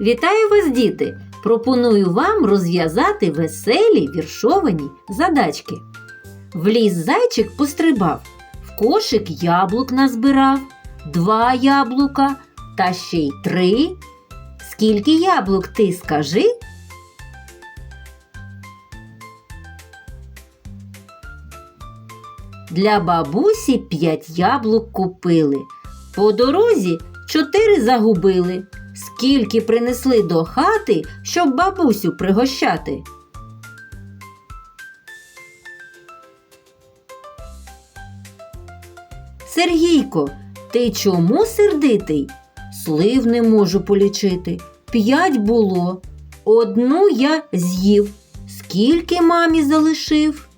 Вітаю вас, діти! Пропоную вам розв'язати веселі віршовані задачки. В ліс зайчик пострибав, в кошик яблук назбирав, два яблука та ще й три. Скільки яблук ти скажи? Для бабусі п'ять яблук купили. По дорозі чотири загубили. Скільки принесли до хати, щоб бабусю пригощати? Сергійко, ти чому сердитий? Слив не можу полічити. П'ять було. Одну я з'їв. Скільки мамі залишив?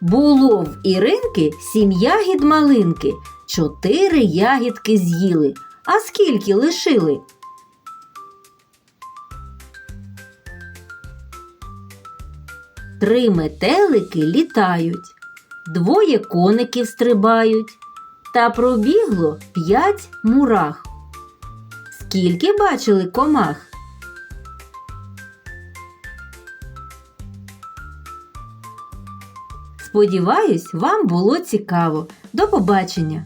Було в Іринки сім ягід малинки, чотири ягідки з'їли. А скільки лишили? Три метелики літають, двоє коників стрибають, та пробігло п'ять мурах. Скільки бачили комах? Сподіваюсь, вам було цікаво. До побачення!